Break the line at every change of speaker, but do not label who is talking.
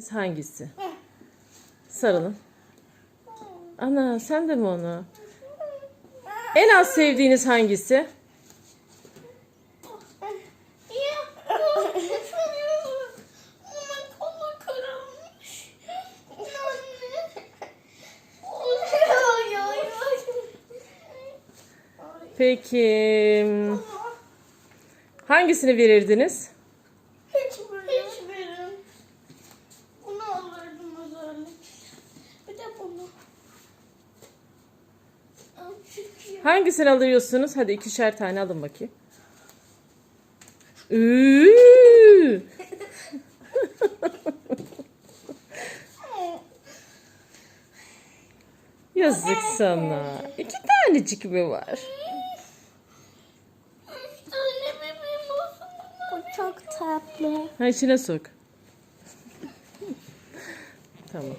Biz hangisi? Sarılın. Ana sen de mi onu? En az sevdiğiniz hangisi? Peki hangisini verirdiniz? Hangisini alıyorsunuz? Hadi ikişer tane alın bakayım. Üü! Yazık sana. İki tanecik mi var?
Bu çok tatlı.
Ha içine sok. tamam.